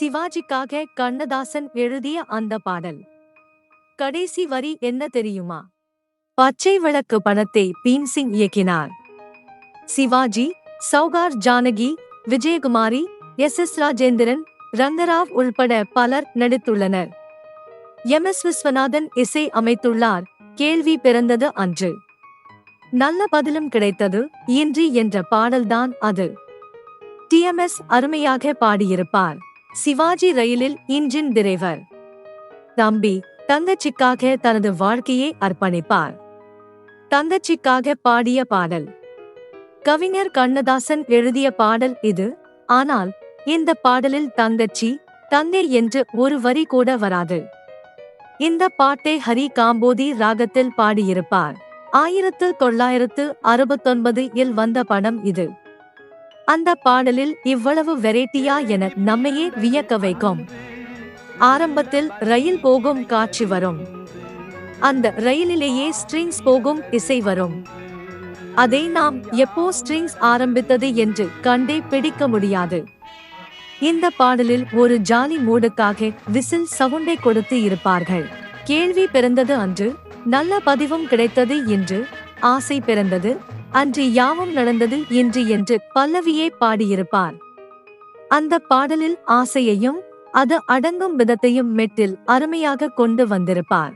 சிவாஜிக்காக கண்ணதாசன் எழுதிய அந்த பாடல். கடைசி வரி என்ன தெரியுமா? பச்சை விளக்கு பணத்தை பீம்சிங் இயக்கினார். சிவாஜி சௌகார் ஜானகி விஜயகுமாரி எஸ் எஸ் ராஜேந்திரன் ரங்கராவ் உள்பட பலர் நடித்துள்ளனர். எம் எஸ் விஸ்வநாதன் இசை அமைத்துள்ளார். கேள்வி பிறந்தது அன்று. நல்ல பதிலும் கிடைத்தது இன்றி என்ற பாடல்தான் அது. டிஎம்எஸ் அருமையாக பாடியிருப்பார். சிவாஜி ரயிலில் இன்ஜின் டிரைவர். தம்பி தங்கச்சிக்காக தனது வாழ்க்கையை அர்ப்பணிப்பார். தங்கச்சிக்காக பாடிய பாடல். கவிஞர் கண்ணதாசன் எழுதிய பாடல் இது. ஆனால் இந்த பாடலில் தங்கச்சி தங்கை என்று ஒரு வரி கூட வராது. இந்த பாட்டை ஹரி காம்போதி ராகத்தில் பாடியிருப்பார். ஆயிரத்து தொள்ளாயிரத்து அறுபத்தொன்பது இல் வந்த படம் இது. அந்த பாடலில் இவ்வளவு வெரைட்டியா என நம்மையே வியக்க வைக்கும். ஆரம்பத்தில் ரயில் போகும் காட்சி வரும். அந்த ரயிலிலேயே ஸ்ட்ரிங்ஸ் போகும் இசை வரும். அதை நாம் எப்போ ஸ்ட்ரிங்ஸ் ஆரம்பித்தது என்று கண்டே பிடிக்க முடியாது. இந்த பாடலில் ஒரு ஜாலி மூடுக்காக விசில் சவுண்டை கொடுத்து இருப்பார்கள். கேள்வி பிறந்தது அன்று நல்ல பதிவும் கிடைத்தது என்று ஆசை பிறந்தது அன்று யாவும் நடந்தது இன்று என்று பல்லவியே பாடியிருப்பார். அந்த பாடலில் ஆசையையும் அது அடங்கும் விதத்தையும் மெட்டில் அருமையாக கொண்டு வந்திருப்பார்.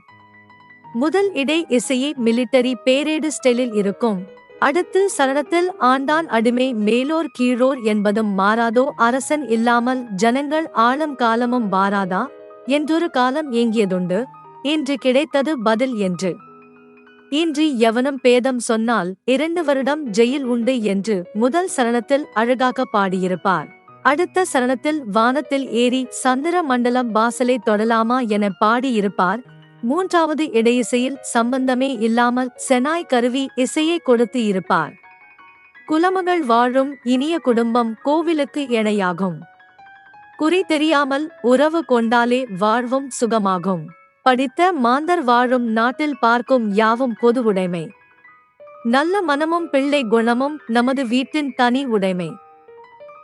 முதல் இடை இசையே மிலிட்டரி பேரேடு ஸ்டைலில் இருக்கும். அடுத்து சரணத்தில் ஆண்டான் அடிமை மேலோர் கீழோர் என்பதும் மாறாதோ அரசன் இல்லாமல் ஜனங்கள் ஆழம் காலமும் வாராதா? என்றொரு காலம் ஏங்கியதுண்டு. இன்று கிடைத்தது பதில் என்று. இன்றி எவனும் பேதம் சொன்னால் இரண்டு வருடம் ஜெயில் உண்டு என்று முதல் சரணத்தில் அழகாக பாடியிருப்பார். அடுத்த சரணத்தில் வானத்தில் ஏறி சந்திர மண்டலம் வாசலை தொடலாமா என பாடியிருப்பார். மூன்றாவது இடையிசையில் சம்பந்தமே இல்லாமல் செனாய் கருவி இசையை கொடுத்து இருப்பார். குலமகள் வாழும் இனிய குடும்பம் கோவிலுக்கு இணையாகும். குறி தெரியாமல் உறவு கொண்டாலே வாழ்வும் சுகமாகும். படித்த மாந்தர் வாழும் நாட்டில் பார்க்கும் யாவும் பொது உடைமை. நல்ல மனமும் பிள்ளை குணமும் நமது வீட்டின் தனி உடைமை.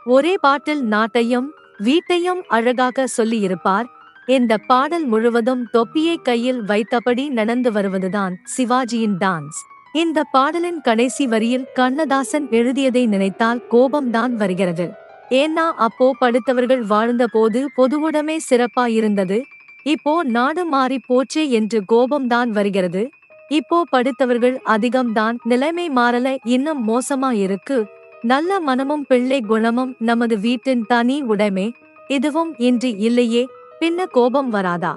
ஒரே பாட்டில் நாட்டையும் வீட்டையும் அழகாக சொல்லியிருப்பார். இந்த பாடல் முழுவதும் தொப்பியை கையில் வைத்தபடி நடந்து வருவதுதான் சிவாஜியின் டான்ஸ். இந்த பாடலின் கடைசி வரியில் கண்ணதாசன் எழுதியதை நினைத்தால் கோபம்தான் வருகிறது. ஏன்னா அப்போ படித்தவர்கள் வாழ்ந்த போது பொதுவுடைமை சிறப்பா இருந்தது இப்போ நாடு மாறி போச்சே என்று கோபம்தான் வருகிறது. இப்போ படித்தவர்கள் அதிகம்தான் நிலைமை மாறல இன்னும் மோசமா இருக்கு நல்ல மனமும் பிள்ளை குணமும் நமது வீட்டின் தனி உடைமை இதுவும் இன்று இல்லையே பின்ன கோபம் வராதா?